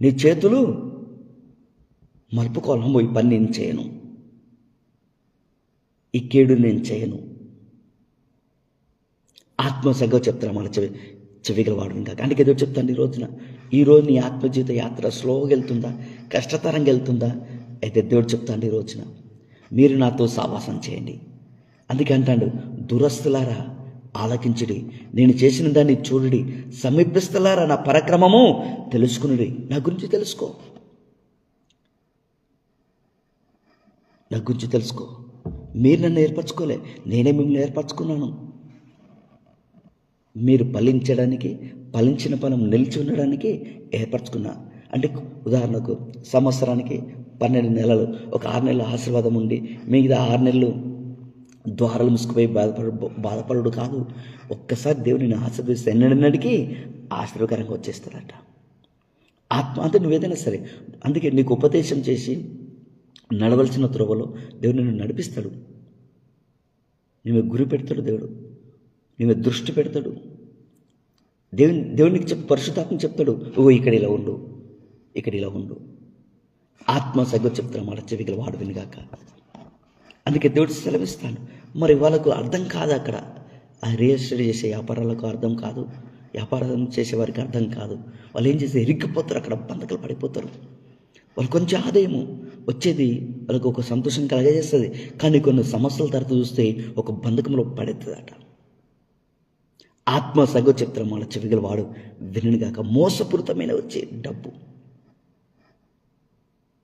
నీ చేతులు మలుపుకోవాలమ్మో పోయి పని నేను చేయను. ఈ నేను చేయను. ఆత్మసంగం చెప్తాను మన చెవి చెవిగలవాడు ఇంకా అందుకే ఏదో చెప్తాను ఈ రోజున ఈ రోజు నీ ఆత్మజీవిత యాత్ర స్లోగా వెళ్తుందా? కష్టతరంగా వెళ్తుందా? అయితే దేవుడు చెప్తాను ఈ రోజున మీరు నాతో సావాసం చేయండి. అందుకే అంటాడు దురస్తులారా ఆలకించుడి. నేను చేసిన దాన్ని చూడుడి. సమీపిస్తలారా నా పరక్రమము తెలుసుకునుడి. నా గురించి తెలుసుకో. నా గురించి తెలుసుకో. మీరు నన్ను ఏర్పరచుకోలే. నేనే మిమ్మల్ని ఏర్పరచుకున్నాను. మీరు ఫలించడానికి ఫలించిన ఫలం నిలిచి ఉండడానికి ఏర్పరచుకున్నా. అంటే ఉదాహరణకు సంవత్సరానికి పన్నెండు నెలలు ఒక ఆరు నెలలు ఆశీర్వాదం ఉండి మిగతా ఆరు నెలలు ద్వారాలు ముసుకుపోయి బాధపడు బాధపడడు కాదు. ఒక్కసారి దేవుడిని ఆశీర్వదిస్తే ఎన్నడికి ఆశీర్వకరంగా వచ్చేస్తుందట ఆత్మ అంటే నువ్వేదైనా సరే అందుకే నీకు ఉపదేశం చేసి నడవలసిన త్రోవలో దేవుడు నిన్ను నడిపిస్తాడు. నీవు గురి పెడతాడు దేవుడు. నీవు దృష్టి పెడతాడు. దేవుని దేవునికి చెప్పి పరిశుద్ధాత్మ చెప్తాడు ఓ ఇక్కడ ఇలా ఉండు ఇక్కడ ఇలా ఉండు. ఆత్మ సగ చెప్తాడు మాట చెవిగల వాడు వినిగాక. అందుకే దేవుడు సెలవిస్తాను మరి వాళ్ళకు అర్థం కాదు అక్కడ. ఆ రియల్ ఎస్టేట్ చేసే వ్యాపారాలకు అర్థం కాదు. వ్యాపారం చేసే వారికి అర్థం కాదు. వాళ్ళు ఏం చేస్తే ఇరిక్కిపోతారు అక్కడ బంధకలు పడిపోతారు. వాళ్ళు కొంచెం ఆదాయము వచ్చేది వాళ్ళకు ఒక సంతోషం కలగజేస్తుంది. కానీ కొన్ని సమస్యల తర్వాత చూస్తే ఒక బంధకంలో పడుతుందట. ఆత్మ సగ చెప్తారు వాళ్ళ చెవిగల వాడు వినగాక మోసపూరితమైన వచ్చే డబ్బు.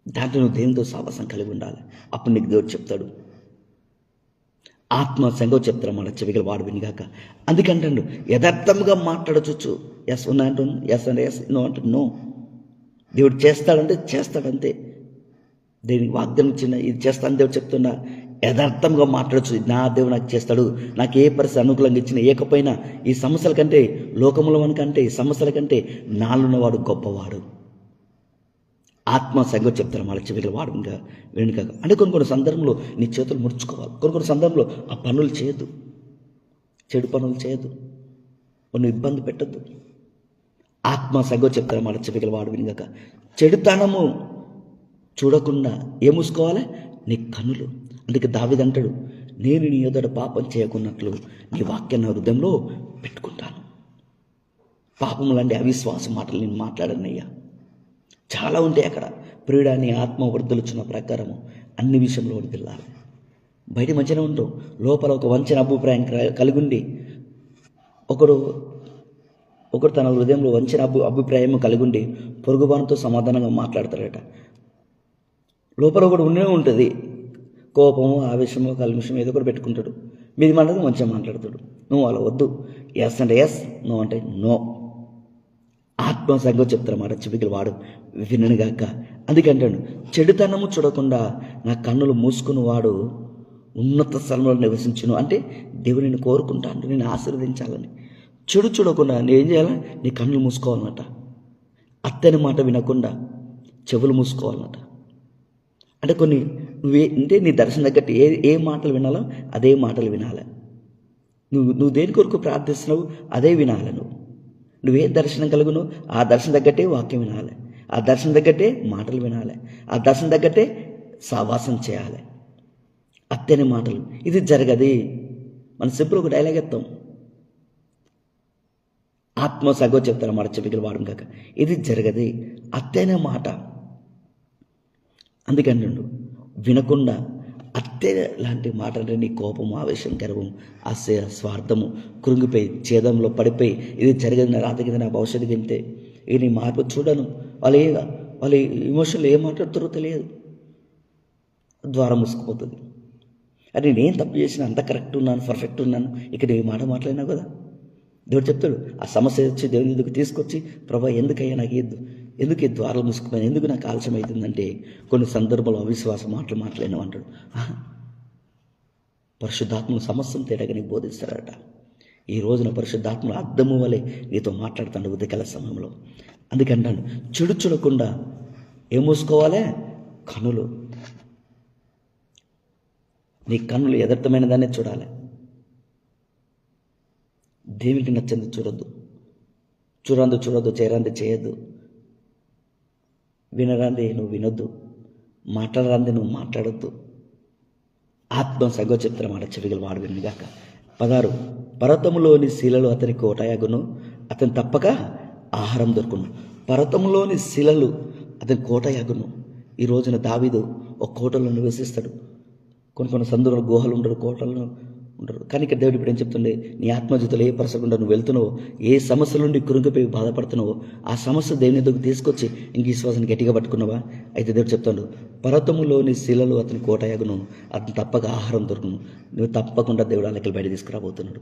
దాంట్లో నువ్వు దేవునితో సావాసం కలిగి ఉండాలి? అప్పుడు నీకు దేవుడు చెప్తాడు. ఆత్మ సంగం చెప్తారు మన చెవిగల వాడు వినిగాక. అందుకంటాడు యథార్థముగా మాట్లాడచ్చు. ఎస్ ఉన్నా అంటుంది ఎస్ అంటే ఎస్ నో అంటే నో దేవుడు చేస్తాడంటే చేస్తాడంతే. దేనికి వాగ్దానం చిన్న ఇది చేస్తాను దేవుడు చెప్తున్నా యథార్థంగా మాట్లాడచ్చు. నా దేవుడు నాకు చేస్తాడు. నాకు ఏ పరిస్థితి అనుకూలంగా ఇచ్చిన ఏకపోయినా ఈ సమస్యల కంటే లోకముల కంటే ఈ సమస్యల కంటే నాలున్నవాడు గొప్పవాడు. ఆత్మ సంగతి చెప్తారు వాళ్ళ చెవిలో వాడు ఇంకా వెనుక అంటే కొన్ని కొన్ని సందర్భంలో నీ చేతులు ముడుచుకోవాలి. కొన్ని కొన్ని సందర్భంలో ఆ పనులు చేయదు చెడు పనులు చేయదు కొన్ని ఇబ్బంది పెట్టద్దు. ఆత్మ సంగతి చెప్తారు వాళ్ళ చెవిగల వాడు వినగాక. చెడుతనము చూడకుండా ఏమూసుకోవాలి? నీ కన్నులు. అందుకే దావిదంటాడు నేను నీ ఎదుట పాపం చేయకున్నట్లు నీ వాక్యాన్ని నా హృదయంలో పెట్టుకుంటాను. పాపం లాంటి అవిశ్వాస మాటలు నేను మాట్లాడనయ్యా. చాలా ఉంటాయి అక్కడ. ప్రియుడాన్ని ఆత్మ వృద్ధులుచున్న ప్రకారము అన్ని విషయంలో వర్దిల్లాలి బయట మంచిగా ఉంటాం లోపల ఒక వంచన అభిప్రాయం కలిగి ఒకడు ఒకడు తన హృదయంలో వంచిన అభి అభిప్రాయం కలిగి ఉండి పొరుగుబానుతో సమాధానంగా మాట్లాడతాడట. లోపల ఒకడు ఉండే ఉంటుంది. కోపము ఆవేశము కల్మిషం ఏదో ఒకటి పెట్టుకుంటాడు. మీది మాట్లాడితే మంచిగా మాట్లాడతాడు. నువ్వు అలా వద్దు. ఎస్ అంటే ఎస్ నో అంటే నో ఆత్మ సంగతి చెప్తారు మాట చెవికలు వాడు. విననుగాక అందుకంటాడు చెడుతనము చూడకుండా నా కన్నులు మూసుకుని వాడు ఉన్నత స్థలంలో నివసించును. అంటే దేవుడు నేను కోరుకుంటాను నేను ఆశీర్వదించాలని. చెడు చూడకుండా నేను ఏం చేయాలి? నీ కన్నులు మూసుకోవాలన్నట అత్తని మాట వినకుండా చెవులు మూసుకోవాలన్నట అంటే కొన్ని నువ్వే అంటే నీ దర్శనం తగ్గట్టు ఏ ఏ మాటలు వినాలో అదే మాటలు వినాలి. నువ్వు నువ్వు దేని కొరకు ప్రార్థిస్తున్నావు అదే వినాలి నువ్వు. నువ్వే దర్శనం కలుగును? ఆ దర్శనం తగ్గట్టే వాక్యం వినాలి. ఆ దర్శనం తగ్గట్టే మాటలు వినాలి. ఆ దర్శనం తగ్గట్టే సావాసం చేయాలి. అత్తని మాటలు. ఇది జరగది. మన సింపుల్ ఒక డైలాగ్ ఎత్తాం. ఆత్మ సగో చెప్తారు మాట చెప్పికలు వాడడం కాక. ఇది జరగది. అత్తనే మాట. అందుకని వినకుండా అత్తే లాంటి మాటలంటే నీ కోపం ఆవేశం గర్వం అస్య స్వార్థము కృంగిపోయి ఛేదంలో పడిపోయి ఇది జరిగింది నా రాత కింద నా భవిష్యత్తు వెళ్తే ఇది నీ మార్పు చూడను. వాళ్ళు ఏ వాళ్ళ ఇమోషన్లు ఏం మాట్లాడుతారో తెలియదు. ద్వారం మూసుకుపోతుంది. అది నేనేం తప్పు చేసినా అంత కరెక్ట్ ఉన్నాను పర్ఫెక్ట్ ఉన్నాను. ఇక్కడ ఏ మాట మాట్లాడినా కదా. దేవుడు చెప్తాడు ఆ సమస్య వచ్చి దేవుని ఎందుకు తీసుకొచ్చి ప్రభా ఎందుకయ్యా నాకు ఎద్దు ఎందుకు ఈ ద్వారాలు మూసుకుపోయినా? ఎందుకు నాకు ఆలస్యం అవుతుందంటే కొన్ని సందర్భంలో అవిశ్వాసం మాటలు మాట్లాడిన అంటాడు. ఆహా. పరిశుద్ధాత్మను సమస్తం తేడాగా నీకు బోధిస్తారట. ఈ రోజున పరిశుద్ధాత్మలు అర్థము వలె నీతో మాట్లాడుతాడు ఉదయకాల సమయంలో. అందుకంటాను చెడు చూడకుండా ఏం మూసుకోవాలి? కనులు. నీ కన్నులు యథార్థమైన దాన్ని చూడాలి. దేవునికి నచ్చింది చూడొద్దు. చూడందు చూడొద్దు చేరంది చేయొద్దు. వినరాంది నువ్వు వినొద్దు. మాట్లాడరాంది నువ్వు మాట్లాడొద్దు. ఆత్మ సగో చెప్తున్న మాట చెవిగలు వాడు వినిగాక. పదారు పర్వతములోని శిలలు అతని కోటయాగును అతను తప్పక ఆహారం దొరుకును. పర్వతంలోని శిలలు అతని కోటయాగును. ఈ రోజున దావీదు ఒక కోటలో నివసిస్తాడు. కొన్ని కొన్ని సందులో గుహలు ఉండరు కోటలను ఉండరు కానీ ఇక్కడ దేవుడు ఇప్పుడు ఏం చెప్తుండే? నీ ఆత్మజ్యోతిలో ఏ పరసకుండా నువ్వు వెళ్తున్నావో ఏ సమస్య నుండి కురుంగిపోయి బాధపడుతున్నావో ఆ సమస్య దేవుని దగ్గర తీసుకొచ్చి ఇంక ఈ గట్టిగా పట్టుకున్నావా? అయితే దేవుడు చెప్తాడు పర్వతములోని శిలలు అతని కోటయాగును అతను తప్పక ఆహారం దొరుకును. నువ్వు తప్పకుండా దేవుడు అలాకి బయట తీసుకురాబోతున్నాడు.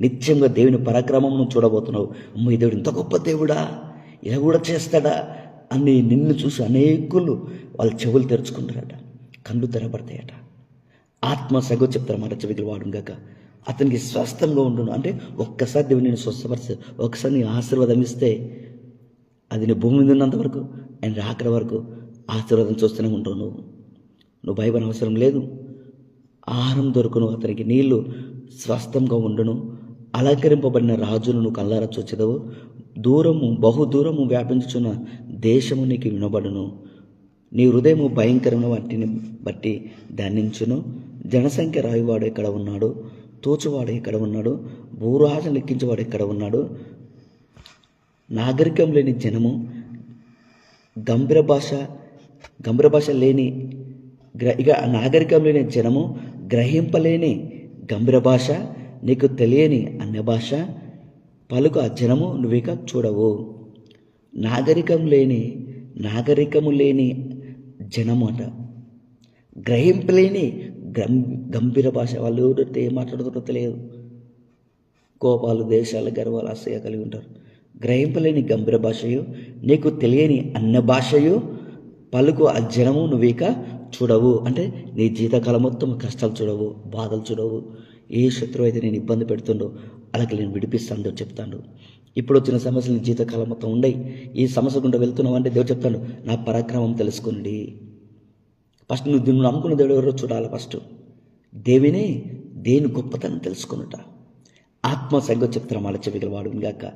నిత్యంగా దేవుని పరాక్రమం చూడబోతున్నావు. అమ్మ ఈ దేవుడు ఇంత గొప్ప దేవుడా? ఇలా కూడా చేస్తాడా? అని నిన్ను చూసి అనేకులు వాళ్ళ చెవులు తెరుచుకుంటారట కళ్ళు తెరబడతాయట. ఆత్మ సగో చెప్తారన్నమాట చెవికలు వాడుగాక అతనికి స్వస్థంగా ఉండును. అంటే ఒక్కసారి దేవుడు నేను స్వస్థపరిస్తే ఒకసారి నీ ఆశీర్వాదం ఇస్తే అది నీ భూమి మీద ఉన్నంత వరకు ఆయన రాకడ వరకు ఆశీర్వాదం చూస్తూనే ఉంటావు నువ్వు. నువ్వు భయపడిన అవసరం లేదు. ఆహారం దొరుకును అతనికి. నీళ్ళు స్వస్థంగా ఉండును. అలంకరింపబడిన రాజును నువ్వు కల్లారా చూచెదవు. దూరము బహు దూరము వ్యాపించుచున్న దేశము నీకు వినబడును. నీ హృదయము భయంకరమైన వాటిని బట్టి ధ్యానించును జనసంఖ్య రాయివాడు ఎక్కడ ఉన్నాడు? తోచువాడు ఎక్కడ ఉన్నాడు? భూరాజు లెక్కించేవాడు ఎక్కడ ఉన్నాడు? నాగరికం లేని జనము గంభీర భాష గంభీర భాష లేని గ్ర ఇక నాగరికం లేని జనము గ్రహింపలేని గంభీర భాష నీకు తెలియని అన్య భాష పలుకు ఆ జనము నువ్విక చూడవు. నాగరికం లేని నాగరికము లేని జనము అంట. గ్రహింపలేని గం గంభీర భాష. వాళ్ళు ఎవరైతే ఏం మాట్లాడుతుందో తెలియదు. కోపాలు దేశాలు గర్వాలు అసహ్య కలిగి ఉంటారు. గ్రహింపలేని గంభీర భాషయు నీకు తెలియని అన్న భాషయు పలుకు ఆ జనము నువ్విక చూడవు. అంటే నీ జీవితకాలం మొత్తం కష్టాలు చూడవు బాధలు చూడవు. ఏ శత్రువు అయితే నేను ఇబ్బంది పెడుతుండో అలాగే నేను విడిపిస్తాను దేవుడు చెప్తాడు. ఇప్పుడు వచ్చిన సమస్యలు నీ జీవితకాలం మొత్తం ఉండయి. ఈ సమస్య గుండా వెళ్తున్నావు అంటే దేవుడు చెప్తాడు నా పరాక్రమం తెలుసుకోండి ఫస్ట్ నువ్వు దీన్ని నమ్ముకున్న దేవుడు ఎవరో చూడాలి ఫస్ట్. దేవిని దేని గొప్పతనం తెలుసుకున్నట? ఆత్మ సంగ చెప్తాను వాళ్ళ చెవిగల వాడు గాక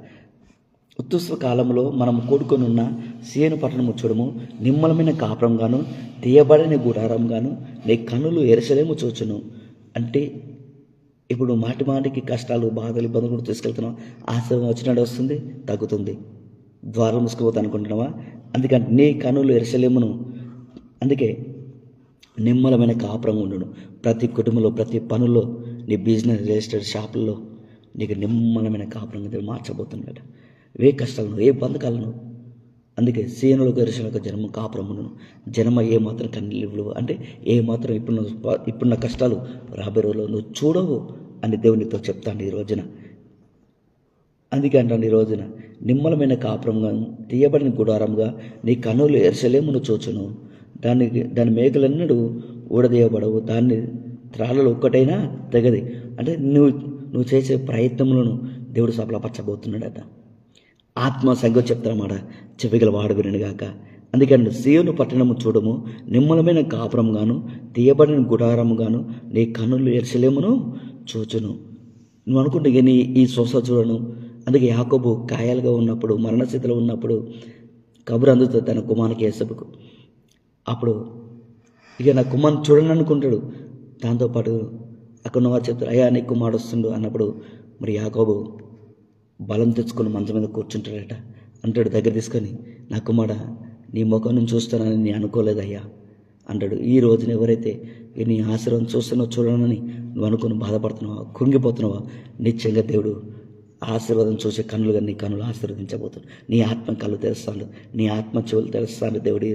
ఉత్తుస్వ కాలంలో మనం కూడుకొని ఉన్న సీయను పట్టణము చూడము నిమ్మలమైన కాపురంగాను తీయబడని గుడారంగాను నీ కనులు ఎరసలేము చూచును. అంటే ఇప్పుడు మాటి మాటికి కష్టాలు బాధలు ఇబ్బందులు కూడా తీసుకెళ్తున్నాం. ఆశ్రమం వచ్చినట్టు వస్తుంది తగ్గుతుంది. ద్వారం ముసుకుపోతా అనుకుంటున్నావా? అందుకని నీ కనులు ఎరసలేమును. అందుకే నిమ్మలమైన కాపురం ఉండును. ప్రతి కుటుంబంలో ప్రతి పనుల్లో నీ బిజినెస్ రిజిస్టర్డ్ షాపుల్లో నీకు నిమ్మలమైన కాపురం దేవుడు మార్చబోతున్నాడు ఏ కష్టాలను ఏ బంధకాలను. అందుకే సీనులకు ఎరుసలకు జన్మ కాపురమును జన్మ ఏ మాత్రం కన్నీళ్ళు అంటే ఏ మాత్రం ఇప్పుడున్న ఇప్పుడున్న కష్టాలు రాబోయే రోజుల్లో నువ్వు చూడవు అని దేవునితో చెప్తాను ఈ రోజున. అందుకే అంటాను ఈ రోజున నిమ్మలమైన కాపురంగా తీయబడిన గుడారంగా నీ కన్నులు ఎరసలేమును చూచును. దానికి దాని మేకలన్నడు ఊడదీయబడవు. దాన్ని త్రాళ్ళలో ఒక్కటైనా తెగది. అంటే నువ్వు నువ్వు చేసే ప్రయత్నములను దేవుడు సఫలపరచబోతున్నాడట. ఆత్మ సంగతి చెప్తారన్నమాట. చెవిగల వాడు వినగాక అందుకని సీయోను పట్టణము చూడము నిమ్మలమైన కాపురం గాను తీయబడిన గుడారము గాను నీ కన్నులు ఎరసలేమును చూచును. నువ్వు అనుకుంటే నీ ఈ సొస చూడను. అందుకే యాకోబు కాయలుగా ఉన్నప్పుడు మరణస్థితిలో ఉన్నప్పుడు కబురు అందుతుంది తన కుమారుకి ఏసబుకు అప్పుడు ఇక నా కుమ్మను చూడండి అనుకుంటాడు. దాంతోపాటు అక్కడ ఉన్న వారు చెప్తారు అయ్యా నీ కుమారుడు వస్తుండు అన్నప్పుడు మరి యాకోబు బలం తెచ్చుకొని మంచం మీద కూర్చుంటాడట. అంటాడు దగ్గర తీసుకొని నా కుమార నీ ముఖం నుంచి చూస్తానని నేను అనుకోలేదయ్యా అంటాడు. ఈ రోజున ఎవరైతే నీ ఆశీర్వాదం చూస్తున్నావు చూడనని నువ్వు అనుకుని బాధపడుతున్నావా కుంగిపోతున్నావా నిశ్చయంగా దేవుడు ఆశీర్వాదం చూసే కన్నులుగా నీ కన్నులు ఆశీర్వదించబోతుంది నీ ఆత్మ కళ్ళు తెరుస్తాను. నీ ఆత్మ చెవులు తెరుస్తాను దేవుడు ఈ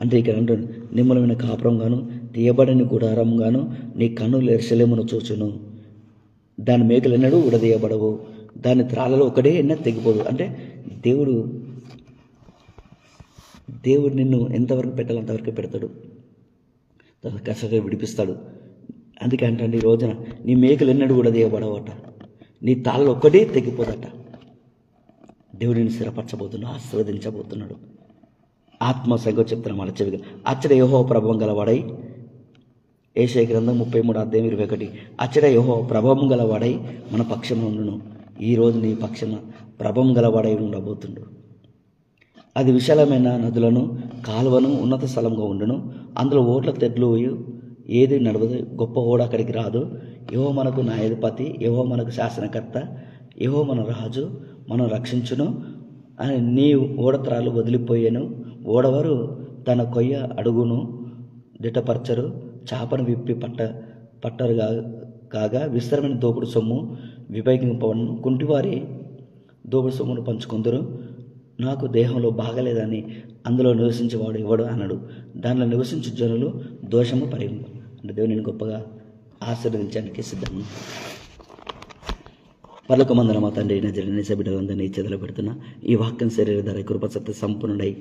అంటే ఇక్కడ అంటాడు నిమ్మలమైన కాపురంగాను తీయబడని గుడారంగాను నీ కన్నులు ఎరసలేమును చూచును. దాని మేకలు ఎన్నడూ ఉడదీయబడవు. దాని త్రాళ్ళలో ఒకటే ఎన్న తెగిపోదు. అంటే దేవుడు దేవుడు నిన్ను ఎంతవరకు పెట్టాలో అంతవరకు పెడతాడు. తర్వాత కష్టంగా విడిపిస్తాడు. అందుకే అంటే ఈ రోజున నీ మేకలు ఎన్నడూ కూడా తీయబడవట నీ తాళ్ళు ఒక్కటే తెగిపోదట. దేవుడిని స్థిరపరచబోతున్నాడు ఆశీర్వదించబోతున్నాడు. ఆత్మ సంగతి చెప్తున్నాం మన చెవిగా అచ్చడ యహో ప్రభావం గలవాడై ఏషయ గ్రంథం ముప్పై మూడు అధ్యాయం ఇరవై ఒకటి అచ్చడ యహో ప్రభావం గలవాడై మన పక్షంలో ఉండును. ఈ రోజు నీ పక్షన ప్రభావం గలవాడై ఉండబోతుండు. అది విశాలమైన నదులను కాలువను ఉన్నత స్థలంగా ఉండును. అందులో ఓట్ల తెడ్లు ఏది నడవదు గొప్ప ఓడ అక్కడికి రాదు. ఏవో మనకు న్యాయాధిపతి ఏవో మనకు శాసనకర్త ఏవో మన రాజు మనం రక్షించును అని నీ ఓడత్రాలు వదిలిపోయాను. ఓడవారు తన కొయ్య అడుగును దిటపరచరు చేపను విప్పి పట్ట పట్టరు కాగా విస్తరమైన దోపుడు సొమ్ము విభేగింపవను కుంటివారి దోపుడు సొమ్మును పంచుకుందరు. నాకు దేహంలో బాగలేదని అందులో నివసించేవాడు ఇవ్వడు అన్నాడు. దానిలో నివసించే జనులు దోషము పరిగణ అంటే దేవుని గొప్పగా ఆశీర్వదించడానికి సిద్ధం. పర్లకు మందల మా తండ్రి అయిన జరిగిన సభ్యులందరినీ చెదలు పెడుతున్న. ఈ వాక్యం శరీర ధర కృపసత్య సంపన్నుడై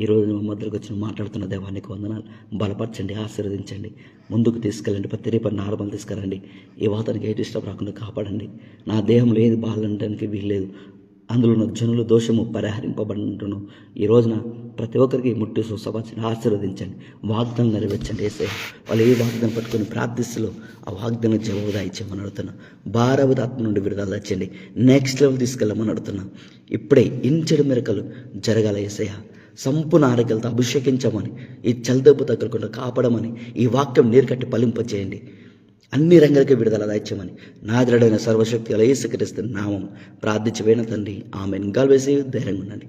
ఈ రోజు మా మధ్యలోకి వచ్చి మాట్లాడుతున్న దేవానికి వందనాలు. బలపరచండి ఆశీర్వదించండి. ముందుకు తీసుకెళ్ళండి ప్రతి రేపు నార్మల్ తీసుకురండి. ఈ వాతానికి ఏ డిస్టర్బ్ రాకుండా కాపాడండి. నా దేహంలో ఏది బాగాలంటానికి వీల్లేదు. అందులో ఉన్న జనులు దోషము పరిహరింపబడినట్టును. ఈ రోజున ప్రతి ఒక్కరికి ముట్టి సుసభాచని ఆశీర్వదించండి. వాగ్దానం నెరవేర్చండి. వేసే వాళ్ళు ఏ వాగ్దానం పట్టుకొని ప్రార్థిస్తులో ఆ వాగ్దానం జవాబుదా ఇచ్చామని అడుగుతున్నా. భారవద ఆత్మ నుండి విడుదల తెచ్చండి నెక్స్ట్ లెవెల్ తీసుకెళ్ళమని అడుగుతున్నా. ఇప్పుడే ఇంచెడు మెరకలు జరగాల ఏసయ్య. సంపూర్ణ ఆరోగ్యాలతో అభిషేకించమని ఈ చలిదెబ్బ తగ్గకుండా కాపాడమని ఈ వాక్యం నీరుకట్టి ఫలింపజేయండి అన్ని రంగాలకి విడుదల దాచ్యమని నాదరుడైన సర్వశక్తి అలయసుకరిస్తున్న నామం ప్రార్థించబడిన తండ్రి. ఆమెను. గాల్వేసి ధైర్యంగా ఉండండి.